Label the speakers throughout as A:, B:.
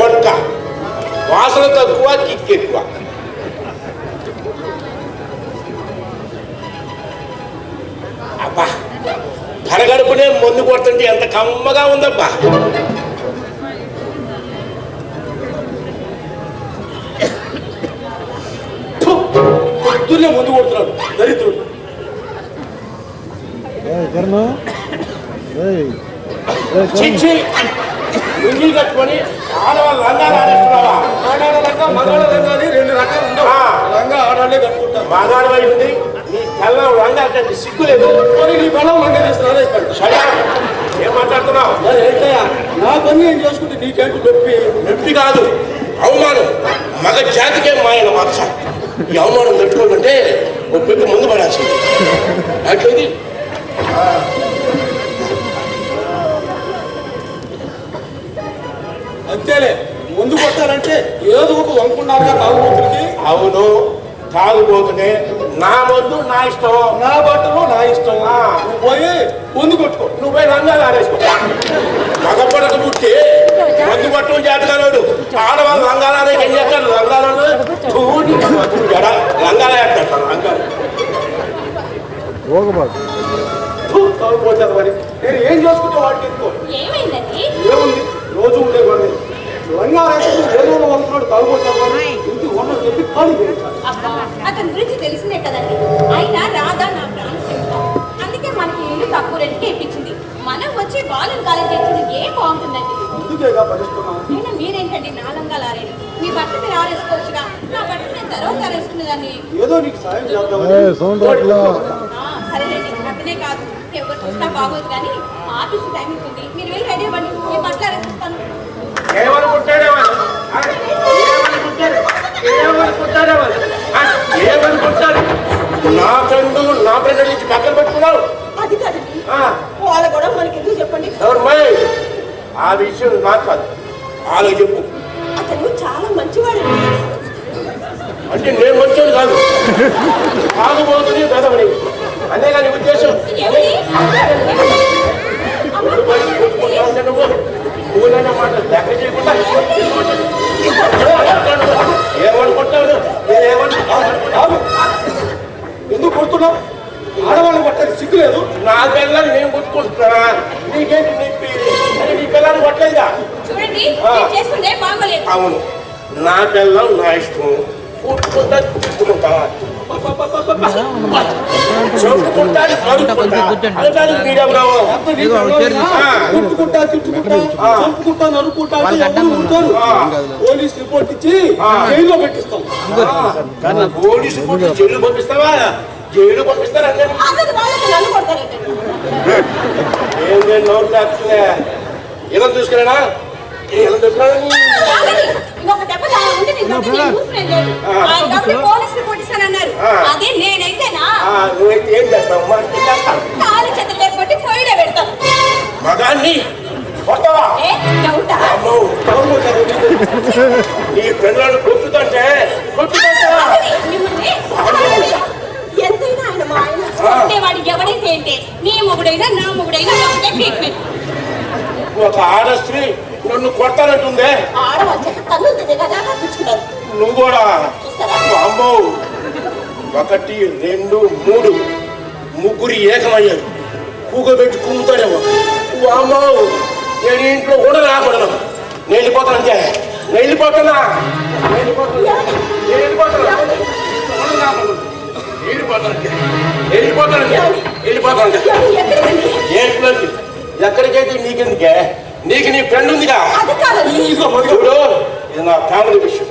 A: ఓట్క వాసన తక్కువ కిక్ ఎక్కువ. అబ్బా పరగడుపునే మందు కొడుతుంటే ఎంత కమ్మగా ఉందబ్బా. పొద్దున్నే మందు కొడుతున్నాడు దరిద్రుడు. చిచ్చి లుంగీ కట్టుకొని ఆడవాళ్ళు లంగాలు ఆడేస్తున్నావా?
B: ఆడాడ రంగా మగాడ రంగా అని రెండు రకాలు ఉండవు
A: ఆ.
B: రంగా ఆడాలే కట్టుకుంటారు.
A: మగాడు వైపు ఉంది నీ కళ్ళం లంగా అంటే సిగ్గులేదు
B: మరి నీ బలం లంగా చేస్తున్నారా ఇక్కడ
A: సరే ఏం మాట్లాడుతున్నావు?
B: ఏంటయ్యా? నా పని నేను చేసుకుంటే నీకేంటి నొప్పి?
A: నొప్పి కాదు అవమానం. మగ జాతికే మాయన మచ్చ ఈ అవమానం పెట్టుకోవాలంటే ఒక పెద్ద ముందు పడాల్సింది. అట్లయింది
B: అంతేలే ముందు కొట్టాలంటే ఏదో ఒక వంకున్నారుగా తాగుబోతులకి
A: అవును. తాగుబోతునే నా వద్దు నా ఇష్టం
B: నా బట్టలు నా ఇష్టం
A: ఆ.
B: నువ్వు పోయి ముందు కొట్టుకో.
A: నువ్వు పోయి రంగాలు ఆడేసుకో మగ పడక పుట్టి మందు పట్టడం చేతగాడు ఆడవాళ్ళు రంగాలు ఆడే ఏం చేస్తాడు రంగాలు రంగాలు. వేస్తాడు రంగాలు
B: తాగుపోతారు మరి. నేను ఏం చేసుకుంటే వాడికి ఎందుకో? ఏముంది? రోజు ఉండే లంగా వేసుకుని ఏదో వంకున్నాడు తాగుపోతారు మరి ఇంటి ఉన్న చెప్పి ఖాళీ చేయించాలి
C: అబ్బా, అతని గురించి తెలిసిందే కదండి. అయినా రాధా నా ప్రాణ. అందుకే మనకి ఇల్లు తక్కువ రెంట్కి ఇప్పించింది. మనం వచ్చి వాళ్ళని కాలేజ్ చేసింది ఏం బాగుంటుందండి?
B: అందుకేగా భరిస్తున్నాను
C: అయినా మీరేంటండి నా లంగాలు మీ బట్ట మీరు ఆరేసుకోవచ్చుగా? నా బట్ట నేను తర్వాత ఆరేసుకునేదాన్ని.
B: ఏదో నీకు సాయం
C: సరేనండి అతనే కాదు. ఎవరు చూసినా బాగోదు కానీ ఆఫీస్ టైమింగ్ ఉంది మీరు వెళ్ళి రెడీ అవ్వండి. మీ బట్టలు ఆరేసిస్తాను
A: ఏమనుకుంటాడేవాడు ఆ? ఏమనుకుంటాడు ఏమనుకుంటాడేవాడు ఆ? ఏమనుకుంటాడు నా ఫ్రెండ్ నా ఫ్రెండ్ నుంచి పక్కన పెట్టుకున్నావు?
D: అది కాదండి వాళ్ళ కూడా మనకి ఎందుకు చెప్పండి?
A: ఎవరు ఆ విషయం నాకు కాదు. వాళ్ళకి చెప్పు.
D: అతను చాలా మంచివాడు.
A: అంటే నేను మంచోడు కాదు. తాగుబోతుంది పెదవని అంతేగాని ఉద్దేశం? నా పిల్లం నా ఇష్టం. కొట్టుకుంటా తిట్టుకుంటా ఆ.
B: చంపుకుంటా నరుక్కుంటా అంటే ఎవరు ఉంటారు?
A: ఆ.
B: పోలీస్ రిపోర్ట్ ఇచ్చి
A: ఆ.
B: జైల్లో పెట్టిస్తాం.
A: పోలీసు కొట్టి జైలు పంపిస్తావా? జైలు పంపిస్తారా ఏం తాకుతున్నా ఇలా చూసుకున్నానా ఇలా.
C: ఇంకొక దెబ్బ చాలా ఉంటే నేను దెబ్బ నేను ఊరుకునేది లేదు. ఆయన కాబట్టి పోలీస్ రిపోర్ట్ ఇస్తానన్నారు
A: ఆ.
C: అదే నేనైతేనా?
A: నువ్వైతే ఏం చేస్తావు? మరి చేస్తావు
C: కాలు చేతులు లేకపోతే పొయ్యిలో పెడతాను.
A: మగాన్ని కొడతావా
C: ఏ? డౌటా?
A: అమ్మో నీ పిల్లలు కొట్టుతుంటే.
C: మిమ్మల్ని.
D: ఎంతైనా ఆయన మా ఆయన.
C: ఎవడైతే ఏంటి నీ మొగుడైనా నా మొగుడైనా ఒకటే ట్రీట్మెంట్
A: ఒక ఆడ స్త్రీ నన్ను
D: తెచ్చుకుంటారు
A: నువ్వు కూడా అమ్మో ఒకటి రెండు మూడు. ముగ్గురు ఏకమయ్యారు. కూగబెట్టి కూగుతాడేమో అమ్మో నేను ఇంట్లో కూడా రాకూడదు. నేను వెళ్ళిపోతాను అంతే. నేను వెళ్ళిపోతున్నా. వెళ్ళిపోతాను వెళ్ళిపోతాను ఎక్కడికైతే నీకెందుకే నీకు నీ ఫ్రెండ్ ఉందిగా. చూడు ఇది నా ఫ్యామిలీ విషయం.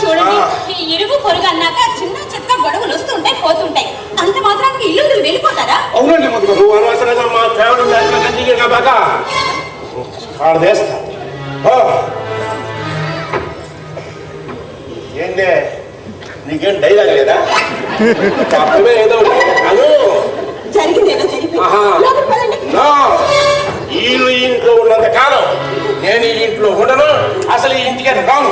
C: చూడండి. ఈ ఇరుగు పొరుగు అన్నాక చిన్న చిన్న గొడవలు వస్తుంటాయి పోతుంటాయి. అంత మాత్రానికి ఇల్లు వదిలి వెళ్ళిపోతారా?
B: అవునండి మధుగారు
A: నువ్వు అనవసరంగా మా ఫ్యామిలీ కంటిన్యూ బాగా ఆడదేస్తా. ఏందే? నీకేం డైలాగ్ లేదా? చెప్పమే ఏదో
D: జరిగింది
A: వీళ్ళు ఈ ఇంట్లో ఉన్నంత కాలం నేను ఈ ఇంట్లో ఉండను అసలు ఈ ఇంటికి రాను.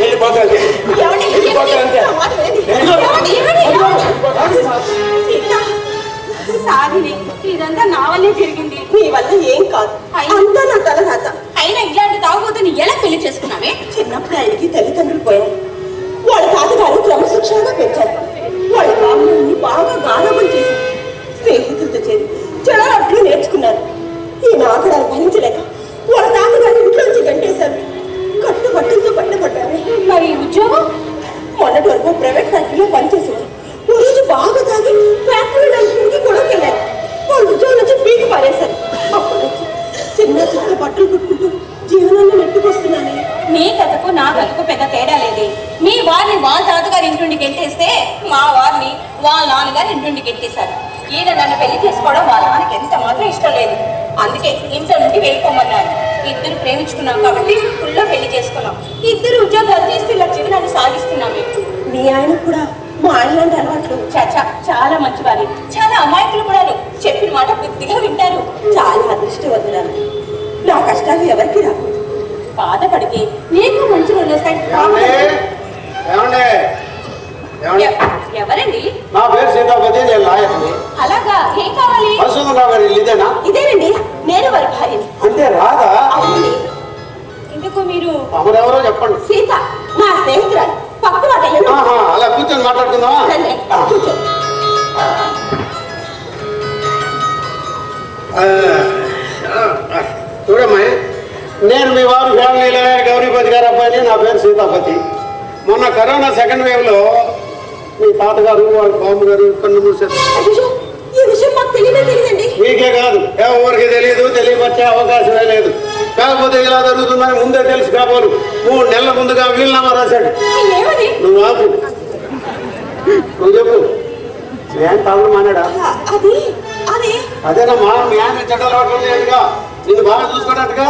A: వెళ్ళిపోతాను? వెళ్ళిపోతాను
C: నా మాట వినండి. ఏమండి? ఏమండి? ఏమండి? సీత, సారీనే ఇదంతా నా వల్లే జరిగింది.
D: నీ వల్ల ఏం కాదు. అంతా నా తల రాత.
C: అయినా ఇలాంటి తాగుబోతుని ఎలా పెళ్ళి చేసుకున్నావే?
D: చిన్నప్పుడు ఆయనకి తల్లిదండ్రులు పోయారు వాళ్ళ తాతగారు క్రమశిక్షణగా పెంచారు. వాళ్ళ బామ్మని బాగా గారాబం చేసి స్నేహితులతో చేరి చెడరట్లు నేర్చుకున్నారు. ఈ నాగడాలు భరించలేక వాళ్ళ తాతగారు ఇంట్లోంచి గంటేశారు. కట్టు బట్టలతో పట్టబడ్డారు.
C: మరి ఉద్యోగం?
D: మొన్నటి వరకు ప్రైవేట్ ఫ్యాక్టరీలో పనిచేసేవారు. ఓ రోజు బాగా తాగి ఫ్యాక్టరీ నడుపుకి గొడవకెళ్ళారు వాళ్ళు ఉద్యోగం నుంచి పీకి పారేశారు. అప్పటి నుంచి చిన్న చిన్న బట్టలు కుట్టుకుంటూ జీవనాన్ని నెట్టుకొస్తున్నానే.
C: నీ కథకు నా కథకు పెద్ద తేడా లేదే. మీ వారిని వాళ్ళ తాతగారి ఇంటి గెట్టేస్తే మా వారిని వాళ్ళ నాన్నగారి ఇంటి గెట్టేశారు ఈయన నన్ను పెళ్ళి చేసుకోవడం వాళ్ళ నాన్నకి ఎంత మాత్రం ఇష్టం లేదు. అందుకే ఇంట్లో నుండి వెళ్ళిపోమన్నారు ఇద్దరు ప్రేమించుకున్నాం కాబట్టి ఫుల్లో పెళ్ళి చేసుకున్నాం. ఇద్దరు ఉద్యోగాలు చేస్తూ ఇలా జీవనాన్ని సాగిస్తున్నాం
D: మీ ఆయన కూడా మా ఆయన లాంటి అలవాట్లు.
C: చాచా చాలా మంచివారు. చాలా అమాయకులు కూడా చెప్పిన మాట బుద్ధిగా వింటారు.
D: చాలా అదృష్టవంతురాలు. నా కష్టాలు ఎవరికి రావు?
C: బాధపడితే నీకు మంచి రోజులు వస్తాయి. ఎవరండి?
B: నా పేరు సీతాపతి నేను లాయర్ని
C: అలాగా? ఏం కావాలి?
B: మసూదరావు గారి ఇదేనా
D: ఇదేనండి నేను వారి భార్యని
B: అంటే రాదా
D: అవునండి.
C: ఇందుకు మీరు?
B: తమరెవరో చెప్పండి.
D: సీత నా స్నేహితురాలు. పక్క
B: అలా కూర్చొని మాట్లాడుకుందామా? చూడమ్మా నేను మీ వారు ఫ్యామిలీలో గౌరీపతి గారి అబ్బాయిని నా పేరు సీతాపతి. మొన్న కరోనా సెకండ్ వేవ్లో మీ తాతగారు వాళ్ళ బాబు గారు కన్ను మూసారు
D: మాకు
B: కాదు ఎవరికి తెలియదు తెలియవచ్చే అవకాశమే లేదు. కాకపోతే ఇలా జరుగుతుందని ముందే తెలుసు కాబోలు. మూడు నెలల ముందుగా వీలునామా రాశాడు. నువ్వు ఆపు. నువ్వు చెప్పు. ఏం తాగు మానాడా? అదేనమ్మా మీ ఆయన చెడ్డ అలవాట్లు నిన్ను బాగా చూసుకోవడానికి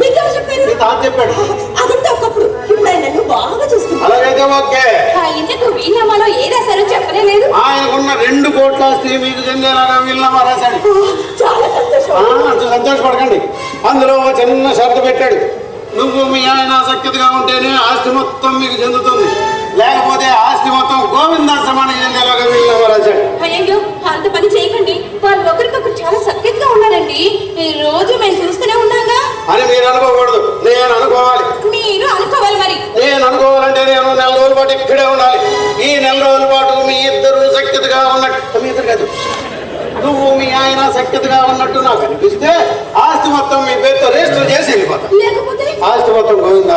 D: మీకెవరు చెప్పారు?
B: మీ తాత చెప్పాడు.
D: అదంతా ఒకప్పుడు. ఇప్పుడు ఆయన నన్ను బాగా చూస్తున్నారు
B: అలాగైతే ఓకే.
C: ఆ ఇందుకు వీణమాలో ఏ రాశారో చెప్పనే లేదు.
B: ఆయనకున్న రెండు కోట్ల ఆస్తి మీకు చెందేలాగా వీలునామా రాశాడు.
D: చాలా సంతోషం.
B: సంతోషపడకండి. అందులో చిన్న షరతు పెట్టాడు. నువ్వు మీ ఆయన ఆసక్తిగా ఉంటేనే ఆస్తి మొత్తం మీకు చెందుతుంది. లేకపోతే ఆస్తి మొత్తం గోవిందాశ్రమానికి చెందేలాగా వీలునామా రాశాడు.
C: అయ్యో అంత పని చేయకండి. వాళ్ళు ఒకరికొకరు చాలా సఖ్యతగా
B: ఇద్దరు కాదు. నువ్వు మీ ఆయన సఖ్యతగా ఉన్నట్టు నాకు అనిపిస్తే ఆస్తి మొత్తం మీ పేరుతో రిజిస్టర్ చేసి వెళ్ళిపోతా. ఆస్తి మొత్తం గోవిందా?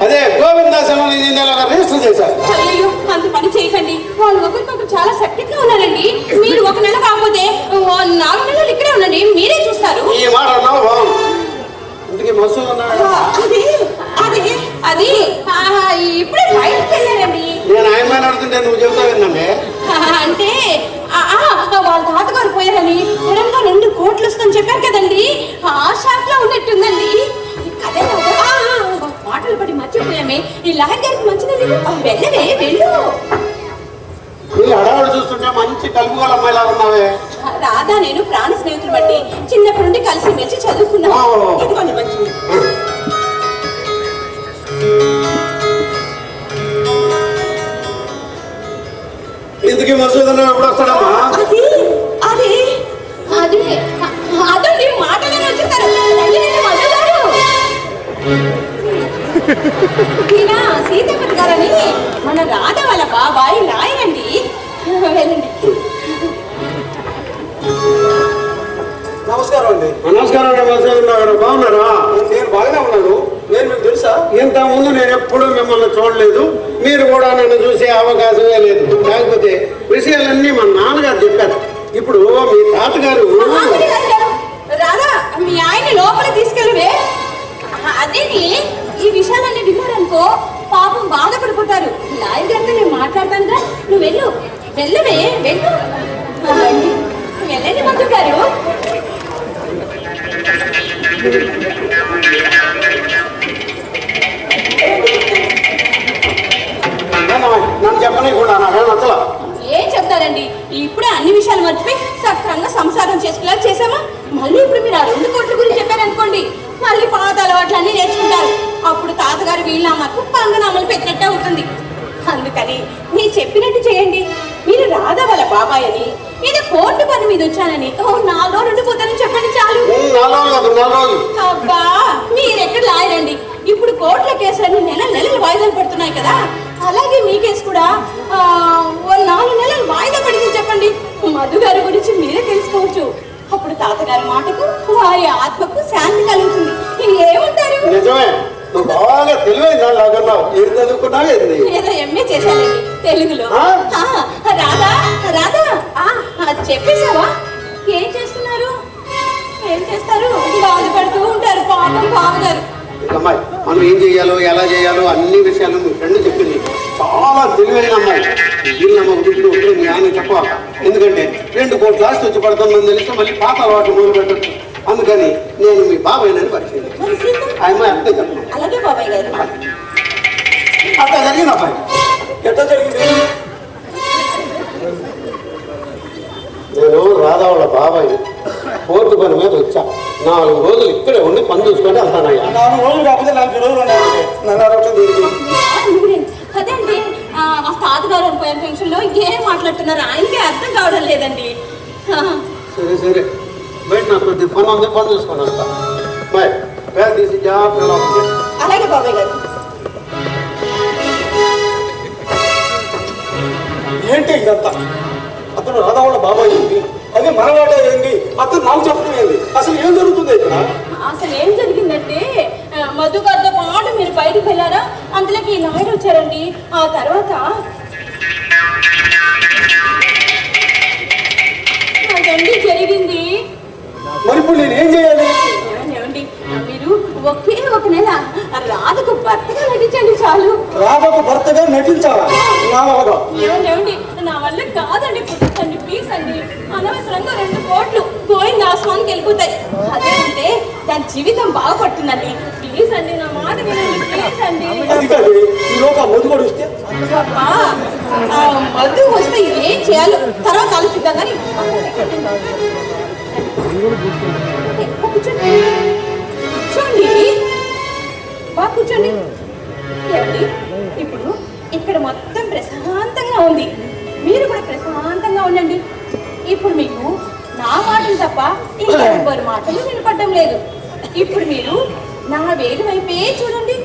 B: అదే గోవిందాశ్రమం నెలగా రిజిస్టర్ చేశారు.
C: అయ్యో అంత పని చేయకండి. వాళ్ళు ఒకరికొకరు చాలా ఉన్నారండి. మీరు ఒక నెల కాకపోతే ఓ నాలుగు నెలలు ఇక్కడే ఉండండి. మీరే చూస్తారు.
B: ఈ మాట అన్నావు బాగుంది. ఇందుకే మసూద్ ఉన్నాడు?
D: ఆ, అది అది
C: ఇప్పుడే బయటకు వెళ్ళారండి.
B: నేను ఆయన మీద అడుగుతుంటే నువ్వు చెబుతా
C: ఆహా, అంటే వాళ్ళ తాతగారు పోయారని సడన్గా రెండు కోట్లు వస్తుందని చెప్పారు కదండి. ఆ షాక్లో ఉన్నట్టుందండి ఆ, మాటలు పడి మర్చిపోయామే. ఈ లాయర్ గారికి మంచిది వెళ్ళవే వెళ్ళు.
B: నీ అడవాడు చూస్తుంటే మంచి కలుపుగోలు అమ్మాయిలా ఉన్నావే.
C: రాధా నేను ప్రాణ స్నేహితులు బట్టి చిన్నప్పటి నుండి కలిసి మెలిసి చదువుకున్నాం
B: ఓ.
D: ఇదిగోండి మంచిది
B: ఇందుకే మసూద్ అన్న ఎప్పుడు వస్తాడమ్మా
C: సీతాపతి గారని మన రాధ వాళ్ళ బాబాయ్ లాయరండి వెళ్ళండి.
B: నమస్కారం అండి. నమస్కారం అండి మసూద్ గారు బాగున్నారా? నేను బాగానే ఉన్నాను. నేను మీకు తెలుసా? ఇంత ముందు నేను ఎప్పుడూ మిమ్మల్ని చూడలేదు. మీరు కూడా నన్ను చూసే అవకాశమే లేదు. కాకపోతే విషయాలన్నీ మా నాన్నగారు చెప్పారు. ఇప్పుడు మీ తాతగారు
C: ఆగండి, రాధా మీ ఆయన్ని లోపల తీసుకెళ్ళవే. అదేని ఈ విషయాలన్నీ విన్నారనుకో పాపం బాధపడిపోతారు. లాయర్ గారితో నేను మాట్లాడతానుగా. నువ్వు వెళ్ళు. వెళ్ళవే వెళ్ళు. ఆ, రండి. వెళ్ళండి మధు గారు.
B: నన్ను చెప్పనీయకుండా నాకేం నచ్చలా
C: ఏం చెప్తారండి? ఇప్పుడే అన్ని విషయాలు మర్చిపోయి సక్రంగా సంసారం చేసుకునేలా చేసామా మళ్ళీ ఇప్పుడు మీరు ఆ రెండు కోట్ల గురించి చెప్పారనుకోండి మళ్ళీ పాత అలవాట్లు అన్ని నేర్చుకుంటారు. అప్పుడు తాతగారు వీళ్ళ పంగనామాకు పంగనామాలు పెట్టినట్టు అవుతుంది. అందుకని మీరు చెప్పినట్టు చేయండి. మీరు రాధా వాళ్ళ బాబాయ్ అని ఇది కోర్టు పని మీద వచ్చానని ఓ నాలుగు రెండు పోతానని చెప్పండి చాలు. అబ్బా మీరెక్కడ లాయరండి? ఇప్పుడు కోర్టుల కేసులన్నీ నెల నెలలు వాయిదాలు పడుతున్నాయి కదా. అలాగే మీ కేసు కూడా నాలుగు నెలలు వాయిదా పడింది చెప్పండి. మధు గారి గురించి మీరే తెలుసుకోవచ్చు. అప్పుడు తాతగారి మాటకు వారి ఆత్మకు శాంతి కలుగుతుంది. ఏమంటారు?
B: నిజమే. నువ్వు బాగా తెలివైన దాని లాగన్నావు ఏం చదువుకున్నావు ఏంది?
C: ఏదో ఎంఏ చేశానండి తెలుగులో. రాధా రాధా. చెప్పేశావా? ఏం చేస్తున్నారు? ఏం చేస్తారు? బాధపడుతూ ఉంటారు పాపం బావగారు
B: అమ్మాయి మనం ఏం చేయాలో ఎలా చేయాలో అన్ని విషయాలు మీ ఫ్రెండ్ చెప్పింది. చాలా తెలివైన అమ్మాయి. వీళ్ళమ్మ గురించి ఒకటి మీ ఆయన చెప్పాక ఎందుకంటే రెండు కోట్ల లాస్ట్ వచ్చి పడుతుందని తెలిస్తే మళ్ళీ పాత అలవాటు మొదలు పెట్టచ్చు. అందుకని నేను మీ బాబాయ్నని పరిచయం
C: మరి సీతం?
B: ఆ అమ్మాయి అంతే చెప్పను
C: అలాగే బాబాయ్ గారు.
B: అట్లా. జరిగింది అబ్బాయి ఎట్లా జరిగింది? నేను రాధా వాళ్ళ బాబాయ్ కోర్టు పని మీద వచ్చా. నాలుగు రోజులు ఇక్కడే ఉండి పని చూసుకొని వెళ్తానయ్యా.
E: నాలుగు రోజులు కాకపోతే నలభై రోజులు ఉన్నాయి
C: మా తాతగారు అనుకోయిన పెన్షన్లో ఏం మాట్లాడుతున్నారు? ఆయనకే అర్థం కావడం లేదండి.
B: సరే సరే. బయట నాకు కొద్ది పని ఉంది పని చూసుకొని వస్తా. బాయ్. బ్యాగ్ తీసి జాగ్రత్తగా.
D: అలాగే బాబాయ్ గారు.
E: ఏంటి ఇదంతా? అతను రాధావాళ్ళ బాబాయ్ ఏంటి? అది మనవాడ ఏంటి? అతను నాకు చెప్పడం ఏంటి? అసలు ఏం జరుగుతుంది ఇక్కడ?
C: అసలు ఏం జరిగిందంటే మధు గారితో పాటు మీరు బయటకు వెళ్ళారా? అందులోకి ఈ నాయుడు వచ్చారండి. ఆ తర్వాత అదండి జరిగింది.
E: మరి ఇప్పుడు నేను ఏం చేయాలి?
C: ఏమండి, ఏమండి? మీరు ఒకే ఒక నెల రాధకు భర్తగా నటించండి చాలు.
E: రాధకు భర్తగా నటించాలా? నా వల్ల.
C: ఏమండి నా వల్ల కాదండి ప్లీజ్ అండి. అనవసరంగా రెండు కోట్లు పోయింది ఆస్మానికి వెళ్ళిపోతాయి. అదే అంటే దాని జీవితం బాగుపడుతుందండి ప్లీజ్ అండి నా మాట వినండి. ప్లీజ్ అండి. మధు వస్తే? ఏం చేయాలో తర్వాత ఆలోచిద్దాం కానీ. కూర్చోండి. కూర్చోండి. బాగా కూర్చోండి. ఇప్పుడు ఇక్కడ మొత్తం ప్రశాంతంగా ఉంది. మీరు కూడా ప్రశాంతంగా ఉండండి. ఇప్పుడు మీకు నా మాటలు తప్ప ఇంకెవ్వరి మాటలు వినపడడం లేదు. ఇప్పుడు మీరు నా వేలు వైపే చూడండి.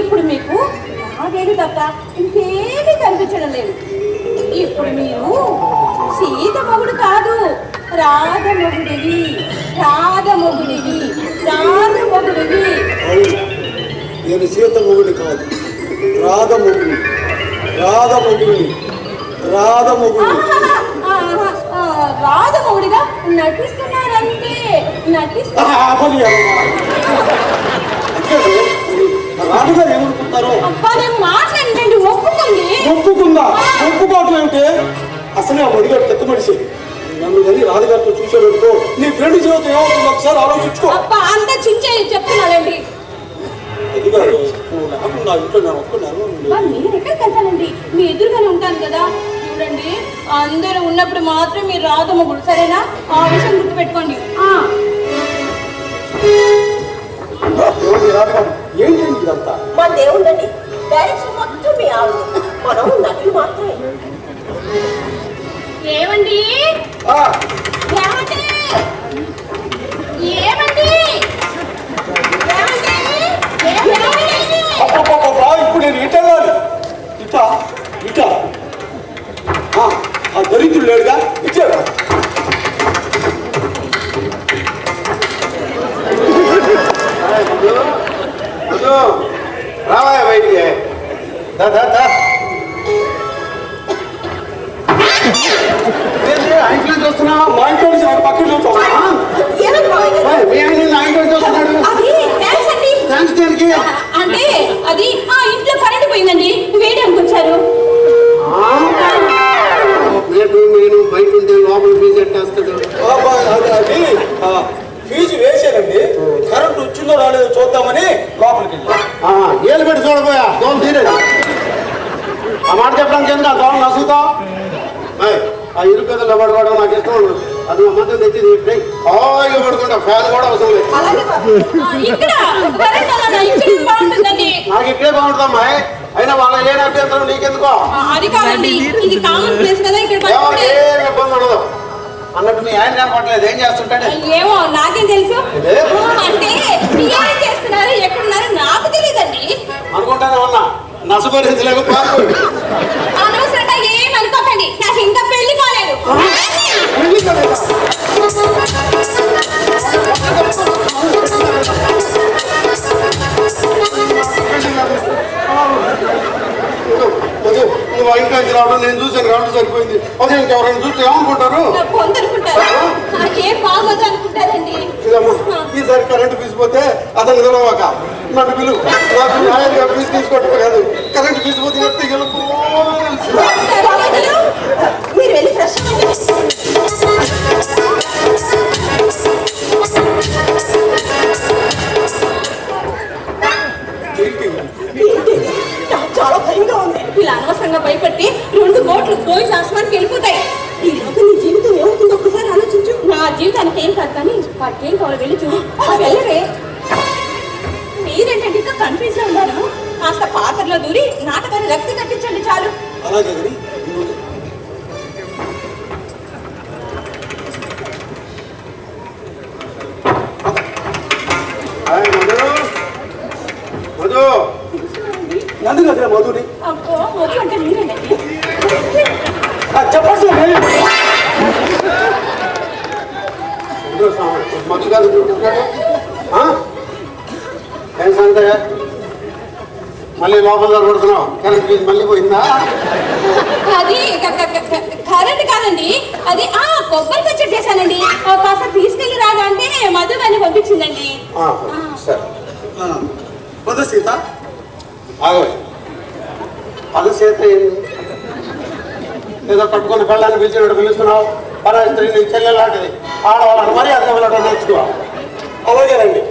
C: ఇప్పుడు మీకు నా వేలు తప్ప ఇంకేమీ కనిపించడం లేదు. ఇప్పుడు మీరు సీత మొగుడు కాదు రాధ మొగుడివి రాధ మొగుడివి రాధ మొగుడివి.
E: నేను సీత మొగుడి కాదు రాధ మొగుడి రాధ మొగుడి రాధ మొగుడి
C: ఆహా, ఆ, రాధ మొగుడిగా నటిస్తున్నారంటే నటిస్తున్నా
E: రాధగారు ఏమనుకుంటారో?
C: మాట్లాడండి ఒప్పుకోండి.
E: ఒప్పుకుందా? ఒప్పుకోవటం ఏమిటి అసలే ఆ మడిగాడు పెద్ద మనిషి. నన్ను కానీ రాధగారితో చూసేటప్పుడు నీ ఫ్రెండ్ జీవితం ఏమవుతుందో ఒకసారి ఆలోచించుకో.
C: అంత చించే చెప్తున్నానండి
E: నువ్వు నాకు నా ఇంట్లో నేను
C: అబ్బా, నేను ఎక్కడికి వెళ్తానండి మీ ఎదురుగానే ఉంటాను కదా. చూడండి. అందరూ ఉన్నప్పుడు మాత్రం మీరు రాధ మొగుడు సరేనా? ఆ విషయం గుర్తుపెట్టుకోండి.
E: ఏంటండి ఇదంతా
D: మా దేవుళ్ళని డైరెక్షన్ మొత్తం మీ ఆవిడ. మనం నటులు మాత్రమే.
C: ఏమండి?
E: ఇప్పుడు నేను ఇటు వెళ్ళాలి ఇట ఇట. ఆ, ఆ దరిద్రుడు లేడుగా
B: ఇరుకు కథలు పడవడం నాకు ఇష్టం ఉండదు. అది అమ్మతో తెచ్చి తింటే హాయిగా పడుకుంటా ఫ్యాన్ కూడా అవసరం లేదు.
C: ఆ,
B: నాకు ఇక్కడే బాగుంటుందమ్మా అయినా వాళ్ళ ఏ అభ్యంతరం నీకెందుకో?
C: ఆ,
B: ఏం ఇబ్బంది ఉండదు. అన్నట్టు మీ ఆయన కనపడలేదు ఏం చేస్తుంటాడు?
C: ఏమో నాకేం తెలుసు?
B: ఇదే?
C: ఆ, అంటే ఏం చేస్తున్నారు ఎక్కడున్నారు నాకు తెలియదండి.
B: అనుకుంటానే ఉన్నా పాకు
C: అనవసరంగా అనుకోకండి నాకు ఇంకా పెళ్ళి కాలేదు.
B: నువ్వు ఇంకా రావడం నేను చూసాను కాబట్టి సరిపోయింది అదే ఇంకెవరైనా చూస్తే ఏమనుకుంటారు ఈసారి కరెంటు ఫీజు పోతే అతను గెలవక నన్ను పిలువు నాకు ఫీజు తీసుకోవటం కాదు కరెంటు ఫీజు పోతే గెలుపు.
D: మీరు వెళ్ళి ఫ్రెష్ చాలా భయంగా ఉంది
C: ఇలా అనవసరంగా భయపెట్టి రెండు కోట్లు పోయి ఆస్మానికి వెళ్ళిపోతాయి.
D: ఈ లోపు నీ జీవితం ఏమవుతుందో ఒక్కసారి ఆలోచించు.
C: నా జీవితానికి ఏం కాదు కానీ వాటికి ఏం కావాలో వెళ్ళి చూడు. ఆ, వెళ్ళవే. మీరేంటంటే ఇంకా కన్ఫ్యూజ్లో ఉన్నారు? కాస్త పాత్రలో దూరి నాటకాన్ని రక్తి కట్టించండి చాలు.
E: అలాగే
B: లోపల దొరుకుతున్నావు కరెంట్ ఫీజు మళ్ళీ పోయిందా?
C: అది కరెంట్ కాదండి. అది ఆ కొబ్బరి పచ్చడి చేశానండి. ఆ, కాస్త తీసుకెళ్ళి రాగా అంటే మధు గారిని పంపించిందండి.
B: ఆ, సరే.
E: మధు సీత.
B: ఆగవే. అది చేత ఏంది ఏదో కట్టుకుని పెళ్ళాన్ని పిలిచినట్టు పిలుస్తున్నావు. పరాయి స్త్రీ నీ చెల్లె లాంటిది. ఆడవాళ్ళని మరీ అర్థం వెళ్ళడం నేర్చుకో.
E: అలాగేనండి.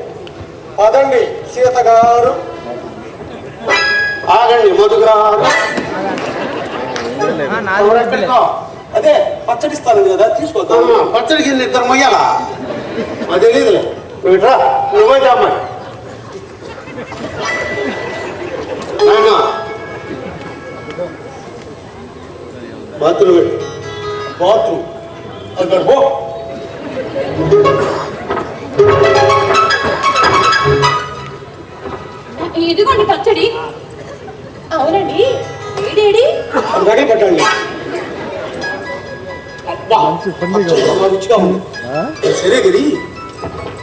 E: అదండి సీత గారు.
B: ఆగండి మధుగారు ఎవరెక్కడికో?
E: అదే పచ్చడిస్తాను కదా తీసుకోద్దాం.
B: పచ్చడి కింద ఇద్దరు మొయ్యాలా అది తెలియదులే నువ్వు ఇట్రా నువ్వైతే అమ్మాయి బాత్రూమ్ పెట్టు.
E: బాత్రూమ్. అక్కడ పో.
C: ఇదిగోండి పచ్చడి. అవునండి. ఏడేడి
E: అది రెడీ పెట్టండి అబ్బా, రుచిగా ఉంది. సరే గది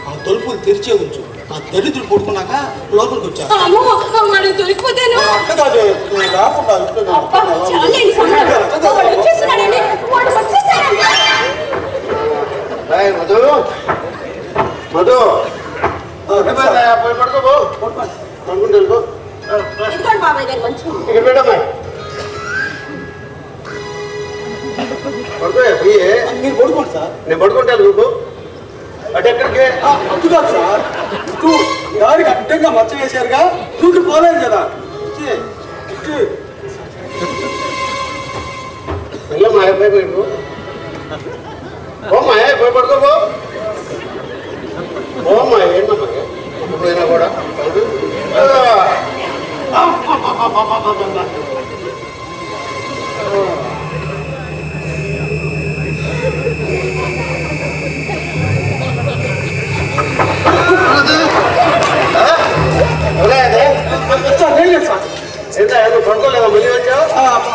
E: ఆ తలుపులు తెరిచే ఉంచు. ఆ దరిద్రుడు పడుకున్నాక లోపలికి వచ్చా
C: అమ్మో మరి దొరికిపోతాను.
B: మధు. మధు. పడుకోబో పడుకుంటే వెళ్ళిపో.
D: ఇదిగోండి బాబాయ్ గారు మంచి
B: ఇక్కడ పెట్టమ్మా.
E: మీరు పడుకోండి సార్.
B: నేను పడుకుంటాను నువ్వు అటు ఎక్కడికి?
E: అటు కాదు సార్. ఇటు దారికి అడ్డంగా మచ్చ వేశారుగా దూకి పోలేదు కదా. ఇటు, ఇటు.
B: వెళ్ళమ్మా పోయి పోయి పడుకోబో పోమ్మా ఏంటమ్మా ఎప్పుడైనా కూడా. ఆ. ఎవరే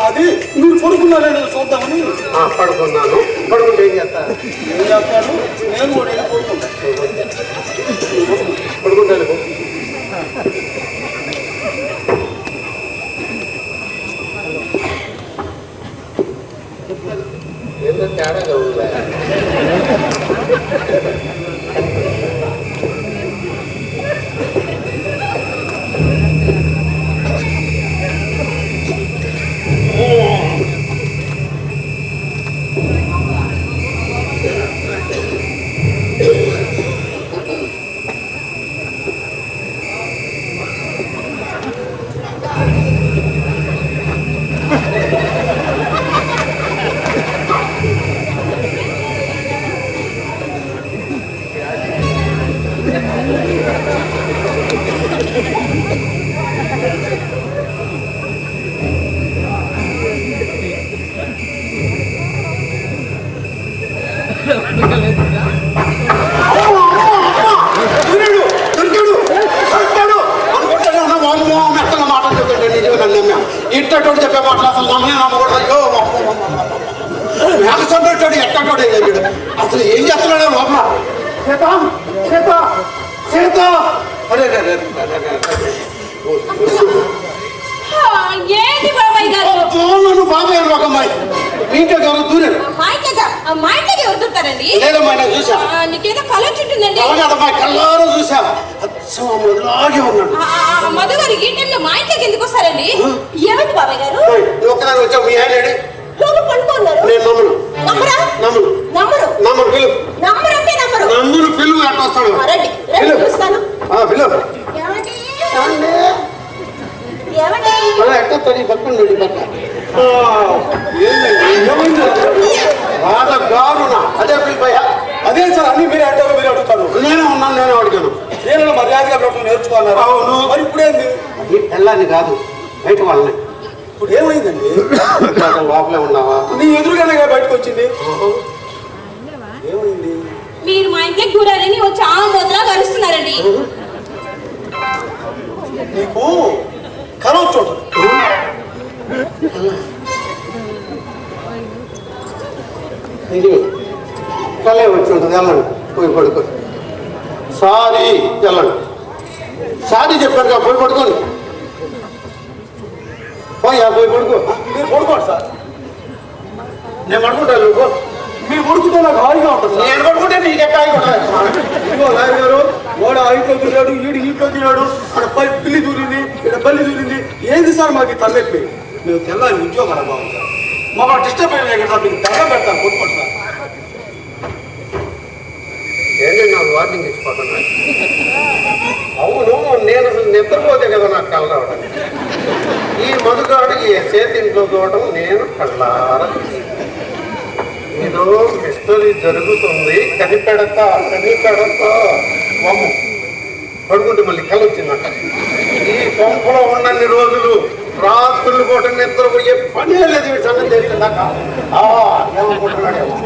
B: అది
E: మీరు పడుకున్నారని చూద్దామని
B: పడుకున్నాను. పడుకుంటే ఏం చేస్తాను
E: ఏం చేస్తాను నేను కూడా వెళ్ళి పడుకుంటాను
B: పడుకుంటాను Yeah. మా
C: ఇంట్లోకి ఎవరు దొరుకుతారండి?
B: లేదమ్మా నేను చూసా.
C: ఆ, నీకేదో కళ వచ్చింటుందండి
B: అలాగదమ్మా కళ్ళారో చూసా. అచ్చం ఆ మొదలాగే ఉన్నాడు.
C: ఆ, ఆ, మధు గారు ఈ టైంలో మా ఇంట్లోకి ఎందుకు వస్తారండి?
D: ఏమైంది బాబాయ్ గారు
B: ఓయ్, నువ్వు ఒక్కదాని వచ్చావు మీ ఆయన ఏడి?
D: లోపల పడుకున్నారు
B: నేను నమ్మను.
D: నమ్మరా?
B: నమ్మను.
D: నమ్మరు.
B: నమ్మను పిలువు
D: నమ్మరంటే నమ్మరు.
B: నమ్మును పిలువు ఎట్ట వస్తాడు
D: ఆ, రండి రండి
B: ఆ, పిలువు
D: ఏమండి? ఏమండి?
B: అలా ఎట్ట పక్కన నుండి పక్క
E: ఏంటండి? ఏమైంది?
B: అదే పిలిపోయా
E: అదే సార్ అన్ని మీరే అంటారు మీరు అడుగుతారు.
B: నేనే ఉన్నాను నేను అడిగాను.
E: నేను మర్యాదగా బ్రతుకు నేర్చుకున్నారు?
B: అవును.
E: మరి ఇప్పుడేంది
B: అది పెళ్ళాన్ని కాదు బయట వాళ్ళని.
E: ఇప్పుడు ఏమైందండి?
B: లోపలే ఉన్నావా?
E: నీ ఎదురుగానే బయటకు వచ్చింది. ఏమైంది?
C: మీరు మా ఇంట్లోకి దూరారని వచ్చి ఆ మొదలా కలుస్తున్నారండి.
E: నీకు కళ
B: ఇది కలే వచ్చి ఉంటుంది వెళ్ళండి. పోయి పడుకో. సారీ వెళ్ళండి. సారీ చెప్పాను కదా పోయి పడుకోండి. పోయా పోయి పడుకో.
E: మీరు పడుకోండి సార్.
B: నేను పడుకుంటాను నువ్వు
E: మీరు పడుకుంటే నాకు హాయిగా ఉంటుంది
B: నేను పడుకుంటే నీకు ఎక్కడ
E: ఇదిగో నాయన గారు వాడు ఆ ఇంట్లో తిరిగాడు ఈడు ఈ ఇంట్లో తిరిగాడు అక్కడ పై పిల్లి దూరింది ఇక్కడ బల్లి దూరింది. ఏంది సార్ మాకు తలెప్పి మేము తెల్లని ఉద్యోగాలు బాగుంది సార్. మమ్మల్ని డిస్టర్బ్ అయ్యే కదా సార్ మీకు దండం పెడతాను కొట్టుకోండి సార్.
B: ఏంటి నాకు వార్నింగ్ ఇచ్చిపోతున్నా? అవును నేను అసలు నిద్రపోతే కదా నాకు కళ్ళ రావడం. ఈ మధుగాడికి ఈ చేతింట్లో చూడటం నేను కళ్ళారా. ఏదో మిస్టరీ జరుగుతుంది. కనిపెడత కనిపెడత. వమ్ము. పడుకుంటే మళ్ళీ కళ వచ్చిందంట ఈ కొంపలో ఉన్నన్ని రోజులు రాత్రులు పూట నిద్రపోయే పనే లేదు ఈ సంగతి తెలిసిందాక దాకా ఏమనుకుంటున్నాడేమో.